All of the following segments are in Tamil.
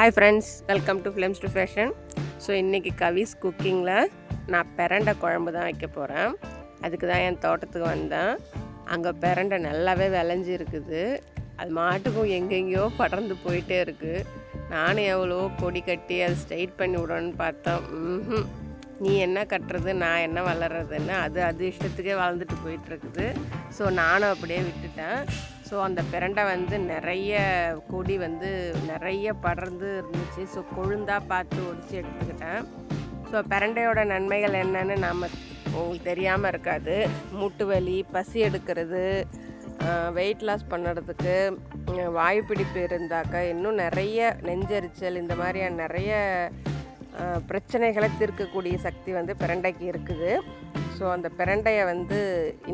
Hi friends welcome to films to fashion so இன்றைக்கி கவிஸ் குக்கிங்கில் நான் பிரண்டை குழம்பு தான் வைக்க போகிறேன் அதுக்கு தான் என் தோட்டத்துக்கு வந்தேன். அங்கே பிரண்டை நல்லாவே விளைஞ்சி இருக்குது அது மாட்டுக்கும் எங்கெங்கேயோ படர்ந்து போயிட்டே இருக்குது நானும் எவ்வளோ கொடி கட்டி அதை ஸ்ட்ரைட் பண்ணி விடணும்னு பார்த்தோம் நீ என்ன கட்டுறது நான் என்ன வளர்றதுன்னு அது அது இஷ்டத்துக்கே வளர்ந்துட்டு போயிட்டுருக்குது ஸோ நானும் அப்படியே விட்டுட்டேன். ஸோ அந்த பிரண்டை வந்து நிறைய கொடி வந்து நிறைய படர்ந்து இருந்துச்சு. ஸோ கொழுந்தாக பார்த்து ஒடிச்சு எடுத்துக்கிட்டேன். ஸோ பிரண்டையோட நன்மைகள் என்னன்னு நாம் உங்களுக்கு தெரியாமல் இருக்காது. மூட்டு வலி பசி எடுக்கிறது வெயிட் லாஸ் பண்ணுறதுக்கு வாயு பிடிப்பு இருந்தாக்க இன்னும் நிறைய நெஞ்செரிச்சல் இந்த மாதிரியான நிறைய பிரச்சனைகளை தீர்க்கக்கூடிய சக்தி வந்து பிரண்டைக்கு இருக்குது. ஸோ அந்த பிரண்டையை வந்து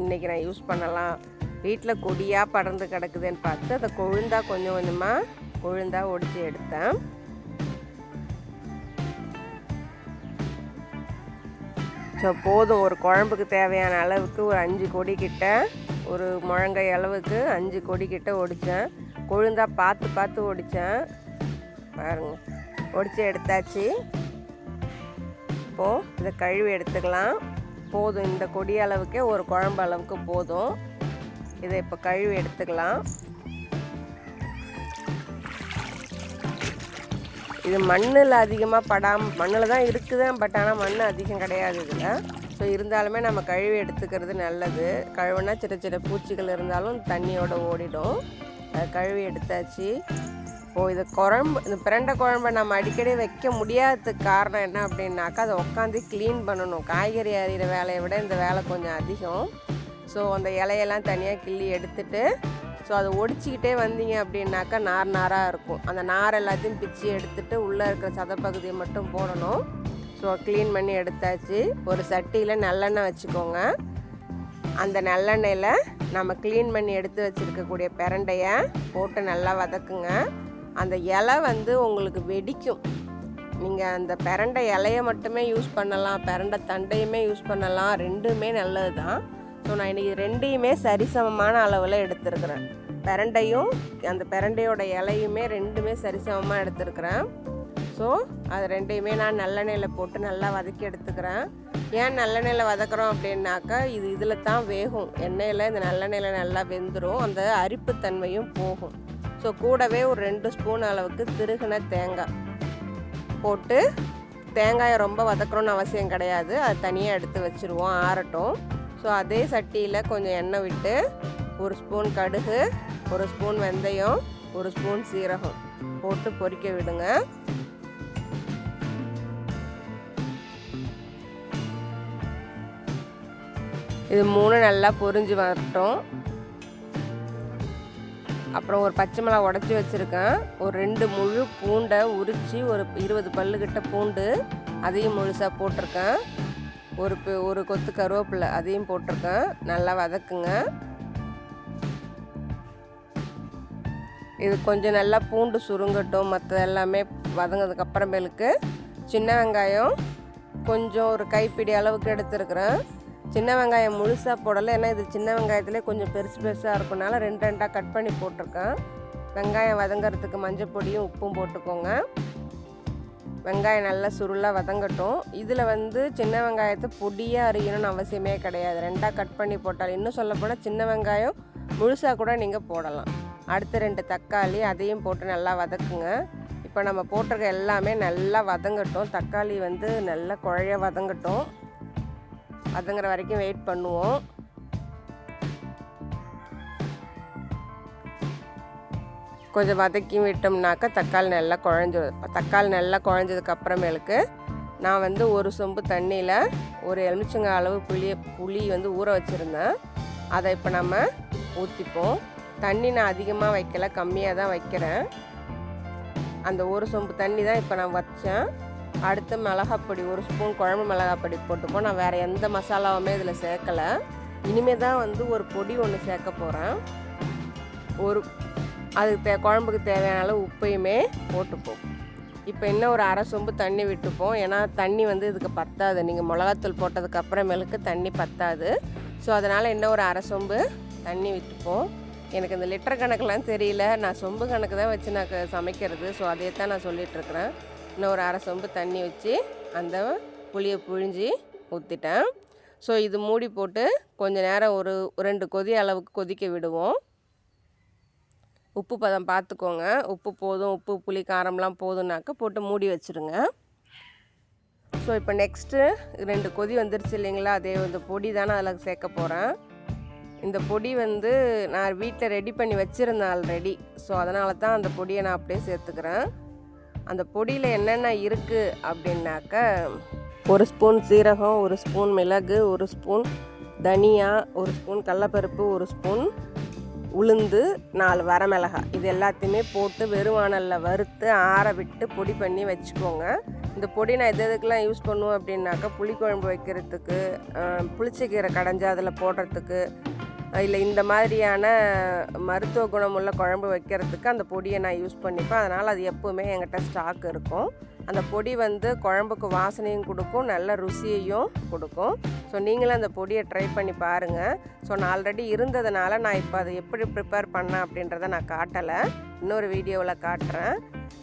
இன்றைக்கி நான் யூஸ் பண்ணலாம். வீட்டில் கொடியாக படர்ந்து கிடக்குதுன்னு பார்த்து அதை கொழுந்தா கொஞ்சம் கொஞ்சமாக கொழுந்தா ஒடிச்சு எடுத்தேன். ஸோ போதும். ஒரு குழம்புக்கு தேவையான அளவுக்கு ஒரு அஞ்சு கொடி கிட்ட ஒரு முழங்கை அளவுக்கு அஞ்சு கொடி கிட்ட ஒடித்தேன் கொழுந்தா பார்த்து பார்த்து ஒடித்தேன் பாருங்க. ஒடிச்சு எடுத்தாச்சு. இப்போது இதை கழுவி எடுத்துக்கலாம். போதும். இந்த கொடி அளவுக்கே ஒரு குழம்பு அளவுக்கு போதும். இதை இப்போ கழுவி எடுத்துக்கலாம். இது மண்ணில் அதிகமாக படாம மண்ணில் தான் இருக்குது பட் ஆனால் மண் அதிகம் கிடையாது இதில். ஸோ இருந்தாலுமே நம்ம கழுவி எடுத்துக்கிறது நல்லது. கழுவுனா சின்ன சின்ன பூச்சிகள் இருந்தாலும் தண்ணியோட ஓடிடும். அதை கழுவி எடுத்தாச்சு. இப்போது இது குழம்பு இந்த பிரண்டை குழம்பை நம்ம அடிக்கடி வைக்க முடியாததுக்கு காரணம் என்ன அப்படின்னாக்கா அதை உட்காந்து க்ளீன் பண்ணணும். காய்கறி அறிகிற வேலையை விட இந்த வேலை கொஞ்சம் அதிகம். ஸோ அந்த இலையெல்லாம் தனியாக கிள்ளி எடுத்துட்டு ஸோ அதை ஒடிச்சிக்கிட்டே வந்தீங்க அப்படின்னாக்கா நார் நாராக இருக்கும். அந்த நார் எல்லாத்தையும் பிச்சு எடுத்துட்டு உள்ளே இருக்கிற சதப்பகுதியை மட்டும் போடணும். ஸோ க்ளீன் பண்ணி எடுத்தாச்சு. ஒரு சட்டியில் நல்லெண்ணெய் வச்சுக்கோங்க. அந்த நல்லெண்ணெயில் நம்ம க்ளீன் பண்ணி எடுத்து வச்சுருக்கக்கூடிய பிரண்டையை போட்டு நல்லா வதக்குங்க. அந்த இலை வந்து உங்களுக்கு வெடிக்கும். நீங்கள் அந்த பிரண்டை இலையை மட்டுமே யூஸ் பண்ணலாம். பிரண்டை தண்டையுமே யூஸ் பண்ணலாம். ரெண்டுமே நல்லது தான் ஸோ நான் இன்றைக்கி ரெண்டையுமே சரிசமமான அளவில் எடுத்துருக்குறேன். பிரண்டையும் அந்த பிரண்டையோட இலையுமே ரெண்டுமே சரிசமமாக எடுத்துருக்குறேன். ஸோ அது ரெண்டையுமே நான் நல்லெண்ணெயில் போட்டு நல்லா வதக்கி எடுத்துக்கிறேன். ஏன் நல்லெண்ணெயில் வதக்குறோம் அப்படின்னாக்கா இது இதில் தான் வேகும். எண்ணெயில் இந்த நல்லெண்ணெயில் நல்லா வெந்துடும் அந்த அரிப்புத்தன்மையும் போகும். ஸோ கூடவே ஒரு ரெண்டு ஸ்பூன் அளவுக்கு திருகின தேங்காய் போட்டு தேங்காயை ரொம்ப வதக்கணும்னு அவசியம் கிடையாது. அது தனியாக எடுத்து வச்சுருவோம் ஆறட்டும். ஸோ அதே சட்டியில் கொஞ்சம் எண்ணெய் விட்டு ஒரு ஸ்பூன் கடுகு ஒரு ஸ்பூன் வெந்தயம் ஒரு ஸ்பூன் சீரகம் போட்டு பொரிக்க விடுங்க. இது மூணு நல்லா பொரிஞ்சு வரட்டும். அப்புறம் ஒரு பச்சை மிளகா உடச்சி வச்சுருக்கேன். ஒரு ரெண்டு முழு பூண்டை உரித்து ஒரு இருபது பல்லுக்கிட்ட பூண்டு அதையும் முழுசாக போட்டிருக்கேன். ஒரு ஒரு கொத்து கருவேப்பிலை அதையும் போட்டிருக்கேன். நல்லா வதக்குங்க. இது கொஞ்சம் நல்லா பூண்டு சுருங்கட்டும். மற்ற எல்லாமே வதங்கினதுக்கு அப்புறமேலுக்கு சின்ன வெங்காயம் கொஞ்சம் ஒரு கைப்பிடி அளவுக்கு எடுத்துருக்குறேன். சின்ன வெங்காயம் முழுசாக போடலை. ஏன்னா இது சின்ன வெங்காயத்திலே கொஞ்சம் பெருசு பெருசாக இருக்கனால ரெண்டு ரெண்டாக கட் பண்ணி போட்டிருக்கேன். வெங்காயம் வதங்கிறதுக்கு மஞ்சள் பொடியும் உப்பும் போட்டுக்கோங்க. வெங்காயம் நல்லா சுருளாக வதங்கட்டும். இதில் வந்து சின்ன வெங்காயத்தை பொடியாக அரியணும்னு அவசியமே கிடையாது. ரெண்டாக கட் பண்ணி போட்டால் இன்னும் சொல்லப்போனால் சின்ன வெங்காயம் முழுசாக கூட நீங்கள் போடலாம். அடுத்து ரெண்டு தக்காளி அதையும் போட்டு நல்லா வதக்குங்க. இப்போ நம்ம போட்டிருக்க எல்லாமே நல்லா வதங்கட்டும். தக்காளி வந்து நல்லா குழைய வதங்கட்டும். வதங்குற வரைக்கும் வெயிட் பண்ணுவோம். கொஞ்சம் வதக்கி விட்டோம்னாக்கா தக்காளி நல்லா குழஞ்சிடும் தக்காளி நல்லா குழஞ்சதுக்கு அப்புறமேலுக்கு நான் வந்து ஒரு சொம்பு தண்ணியில் ஒரு எலுமிச்சங்காய் அளவு புளிய புளி வந்து ஊற வச்சுருந்தேன். அதை இப்போ நம்ம ஊற்றிப்போம் தண்ணி நான் அதிகமாக வைக்கல கம்மியாக தான் வைக்கிறேன். அந்த ஒரு சொம்பு தண்ணி தான் இப்போ நான் வச்சேன். அடுத்து மிளகாப்பொடி ஒரு ஸ்பூன் குழம்பு மிளகாப்பொடி போட்டுப்போம். நான் வேறு எந்த மசாலாவுமே இதில் சேர்க்கலை. இனிமேல் தான் வந்து ஒரு பொடி ஒன்று சேர்க்க போகிறேன் ஒரு அதுக்கு தே குழம்புக்கு தேவையான அளவு உப்பையுமே போட்டுப்போம். இப்போ இன்னும் ஒரு அரை சொம்பு தண்ணி விட்டுப்போம். ஏன்னா தண்ணி வந்து இதுக்கு பத்தாது. நீங்கள் மிளகாத்தூள் போட்டதுக்கு அப்புறமேலுக்கு தண்ணி பத்தாது. ஸோ அதனால் இன்னும் ஒரு அரை சொம்பு தண்ணி விட்டுப்போம். எனக்கு இந்த லிட்டர் கணக்கெலாம் தெரியல. நான் சொம்பு கணக்கு தான் வச்சு நான் சமைக்கிறது. ஸோ அதே தான் நான் சொல்லிகிட்ருக்குறேன் இன்னும் ஒரு அரை சொம்பு தண்ணி வச்சு அந்த புளியை புழிஞ்சி ஊற்றிட்டேன் ஸோ இது மூடி போட்டு கொஞ்ச நேரம் ஒரு ரெண்டு கொதி அளவுக்கு கொதிக்க விடுவோம். உப்பு பதம் பார்த்துக்கோங்க உப்பு போதும். உப்பு புளி காரம்லாம் போதும்னாக்க போட்டு மூடி வச்சுருங்க. ஸோ இப்போ நெக்ஸ்ட்டு ரெண்டு கொதி வந்துருச்சு இல்லைங்களா? அதே இந்த பொடி தானே அதில் சேர்க்க போகிறேன் இந்த பொடி வந்து நான் வீட்டில் ரெடி பண்ணி வச்சுருந்தேன் ஆல்ரெடி ஸோ அதனால தான் அந்த பொடியை நான் அப்படியே சேர்த்துக்கிறேன். அந்த பொடியில் என்னென்ன இருக்குது அப்படின்னாக்க ஒரு ஸ்பூன் சீரகம் ஒரு ஸ்பூன் மிளகு ஒரு ஸ்பூன் தனியா ஒரு ஸ்பூன் கடலப்பருப்பு ஒரு ஸ்பூன் உளுந்து நாலு வரமிளகாய் இது எல்லாத்தையுமே போட்டு வெறுவானலில் வறுத்து ஆற விட்டு பொடி பண்ணி வச்சுக்கோங்க. இந்த பொடி நான் எது எதுக்கெலாம் யூஸ் பண்ணுவேன் அப்படின்னாக்கா புளிக்குழம்பு வைக்கிறதுக்கு புளிச்சக்கீரை கடைஞ்சி அதில் போடுறதுக்கு இல்லை இந்த மாதிரியான மருத்துவ குணமுள்ள குழம்பு வைக்கிறதுக்கு அந்த பொடியை நான் யூஸ் பண்ணிப்பேன். அதனால் அது எப்போவுமே என்கிட்ட ஸ்டாக் இருக்கும். அந்த பொடி வந்து குழம்புக்கு வாசனையும் கொடுக்கும் நல்ல ருசியையும் கொடுக்கும். ஸோ நீங்களும் அந்த பொடியை ட்ரை பண்ணி பாருங்கள் ஸோ நான் ஆல்ரெடி இருந்ததுனால நான் இப்போ அதை எப்படி ப்ரிப்பேர் பண்ணேன் அப்படின்றத நான் காட்டலை. இன்னொரு வீடியோவில் காட்டுறேன்.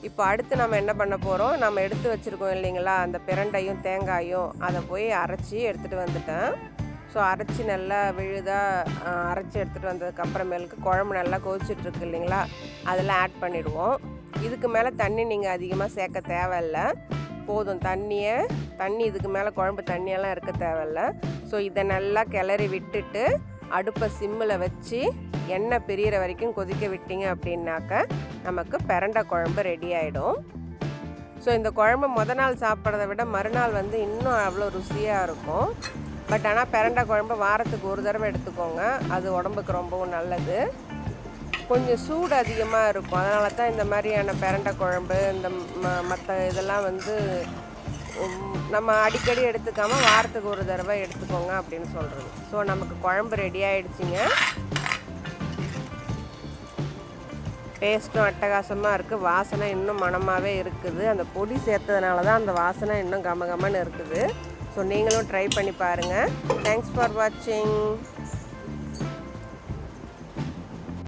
இப்போ அடுத்து நம்ம என்ன பண்ண போகிறோம் நம்ம எடுத்து வச்சுருக்கோம் இல்லைங்களா? அந்த பிரண்டையும் தேங்காயும் அதை போய் அரைச்சி எடுத்துகிட்டு வந்துட்டேன். ஸோ அரைச்சி நல்லா விழுதாக அரைச்சி எடுத்துகிட்டு வந்ததுக்கப்புறமேலுக்கு குழம்பு நல்லா கொதிச்சிட்ருக்கு இல்லைங்களா? அதெல்லாம் ஆட் பண்ணிவிடுவோம் இதுக்கு மேலே தண்ணி நீங்கள் அதிகமாக சேர்க்க தேவையில்ல. போதும். தண்ணியை தண்ணி இதுக்கு மேலே குழம்பு தண்ணியெல்லாம் இருக்க தேவையில்ல. ஸோ இதை நல்லா கிளறி விட்டுட்டு அடுப்பை சிம்மில் வச்சு எண்ணெய் பிரியிற வரைக்கும் கொதிக்க விட்டீங்க அப்படின்னாக்க நமக்கு பிரண்டை குழம்பு ரெடி ஆகிடும் ஸோ இந்த குழம்பு முத நாள் சாப்பிட்றத விட மறுநாள் வந்து இன்னும் அவ்வளோ ருசியாக இருக்கும். பட் ஆனால் பிரண்டை குழம்பு வாரத்துக்கு ஒரு தடவை எடுத்துக்கோங்க. அது உடம்புக்கு ரொம்பவும் நல்லது. கொஞ்சம் சூடு அதிகமாக இருக்கும். அதனால தான் இந்த மாதிரியான பிரண்டை குழம்பு இந்த மற்ற இதெல்லாம் வந்து நம்ம அடிக்கடி எடுத்துக்காமல் வாரத்துக்கு ஒரு தடவை எடுத்துக்கோங்க அப்படின்னு சொல்கிறது ஸோ நமக்கு குழம்பு ரெடி ஆகிடுச்சிங்க டேஸ்ட்டும் அட்டகாசமாக இருக்குது வாசனை இன்னும் மணமாகவே இருக்குது. அந்த பொடி சேர்த்ததுனால தான் அந்த வாசனை இன்னும் கமகமன்னு இருக்குது. ஸோ நீங்களும் ட்ரை பண்ணி பாருங்கள் தேங்க்ஸ் ஃபார் வாட்சிங்